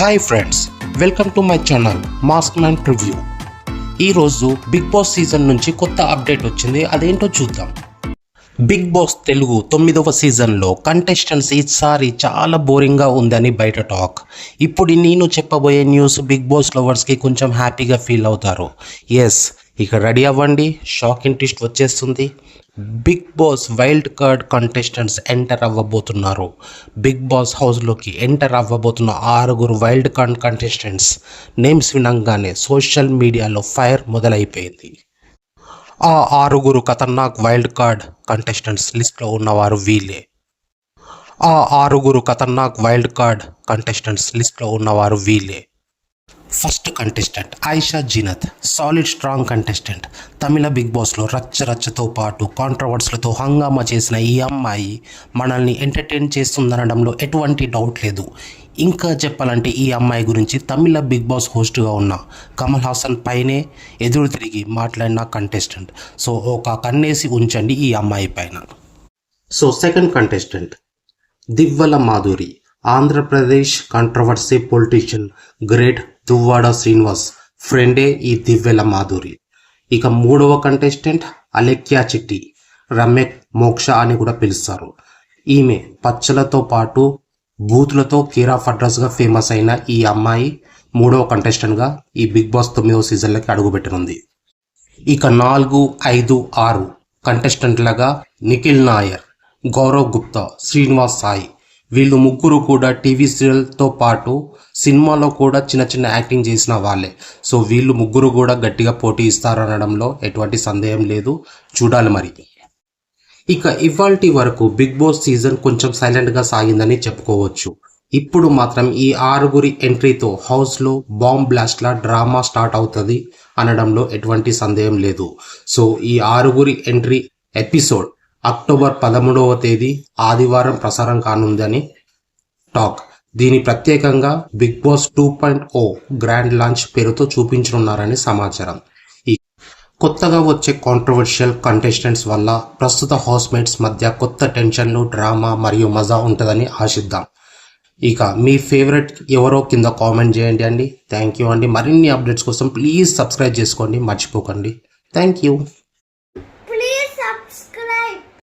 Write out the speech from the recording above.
Hi friends welcome to my channel mask man preview ఈరోజు Bigg Boss season నుంచి కొత్త update వచ్చింది అదేంటో చూద్దాం. బిగ్ బాస్ తెలుగు తొమ్మిదవ సీజన్లో కంటెస్టెంట్స్ ఈసారి చాలా బోరింగ్గా ఉందని బయట టాక్ ఇప్పుడు నేను చెప్పబోయే న్యూస్ బిగ్ బాస్ లవర్స్కి కొంచెం హ్యాపీగా ఫీల్ అవుతారు. ఎస్ ఇక రెడీ అవ్వండి షాకింగ్ ట్విస్ట్ వచ్చేస్తుంది. Bigg Boss wild card contestants enter అవ్వబోతున్నారు. Bigg Boss హౌస్లోకి ఎంటర్ అవ్వబోతున్న ఆరుగురు వైల్డ్ కార్డ్ కంటెస్టెంట్స్ నేమ్స్ వినంగానే సోషల్ మీడియాలో ఫైర్ మొదలైపోయింది. ఆ ఆరుగురు ఖతర్నాక్ వైల్డ్ కార్డ్ కంటెస్టెంట్స్ లిస్ట్లో ఉన్నవారు వీళ్ళే. ఆ ఆరుగురు ఖతర్నాక్ వైల్డ్ కార్డ్ కంటెస్టెంట్స్ లిస్ట్లో ఉన్నవారు వీళ్ళే. First contestant Ayesha Zeenat solid strong contestant తమిళ బిగ్ బాస్లో రచ్చ రచ్చతో పాటు కాంట్రవర్స్లతో హంగామా చేసిన ఈ అమ్మాయి మనల్ని ఎంటర్టైన్ చేస్తుందనడంలో ఎటువంటి డౌట్ లేదు. ఇంకా చెప్పాలంటే ఈ అమ్మాయి గురించి తమిళ బిగ్ బాస్ హోస్ట్గా ఉన్న కమల్ హాసన్ పైనే ఎదురు తిరిగి మాట్లాడిన కంటెస్టెంట్ సో ఒక కన్నేసి ఉంచండి ఈ అమ్మాయి పైన. So second contestant Divvala Madhuri Andhra Pradesh controversy politician great Duvvada Srinivas ఫ్రెండే ఈ దివ్వెల మాధురి. ఇక మూడవ కంటెస్టెంట్ అలెక్యా చిట్టి రమ్యక్ మోక్ష అని కూడా పిలుస్తారు. ఈమె పచ్చలతో పాటు బూతులతో కీరా అడ్రస్గా ఫేమస్ అయిన ఈ అమ్మాయి మూడవ కంటెస్టెంట్గా ఈ బిగ్ బాస్ తొమ్మిదవ సీజన్లకి అడుగుపెట్టనుంది. ఇక నాలుగు ఐదు ఆరు కంటెస్టెంట్లుగా నిఖిల్ నాయర్ గౌరవ్ గుప్తా శ్రీనివాస్ సాయి వీళ్ళు ముగ్గురు కూడా టీవీ సీరియల్తో పాటు సినిమాలో కూడా చిన్న చిన్న యాక్టింగ్ చేసిన వాళ్ళే. సో వీళ్ళు ముగ్గురు కూడా గట్టిగా పోటీ ఇస్తారనడంలో ఎటువంటి సందేహం లేదు. చూడాలి మరి. ఇక ఇవాల్టి వరకు బిగ్ బాస్ సీజన్ కొంచెం సైలెంట్గా సాగిందని చెప్పుకోవచ్చు. ఇప్పుడు మాత్రం ఈ ఆరుగురి ఎంట్రీతో హౌస్లో బాంబ్ బ్లాస్ట్లా డ్రామా స్టార్ట్ అవుతుంది అనడంలో ఎటువంటి సందేహం లేదు. సో ఈ ఆరుగురి ఎంట్రీ ఎపిసోడ్ అక్టోబర్ పదమూడవ తేదీ ఆదివారం ప్రసారం కానుందని టాక్. దీని ప్రత్యేకంగా Bigg Boss two point O grand launch పేరుతో చూపించనున్నారని సమాచారం. ఈ కొత్తగా వచ్చే కాంట్రవర్షియల్ కంటెస్టెంట్స్ వల్ల ప్రస్తుత హౌస్మేట్స్ మధ్య కొత్త టెన్షన్లు డ్రామా మరియు మజా ఉంటుందని ఆశిద్దాం. ఇక మీ ఫేవరెట్ ఎవరో కింద కామెంట్ చేయండి అండి. థ్యాంక్ యూ అండి. మరిన్ని అప్డేట్స్ కోసం ప్లీజ్ సబ్స్క్రైబ్ చేసుకోండి. మర్చిపోకండి. Thank you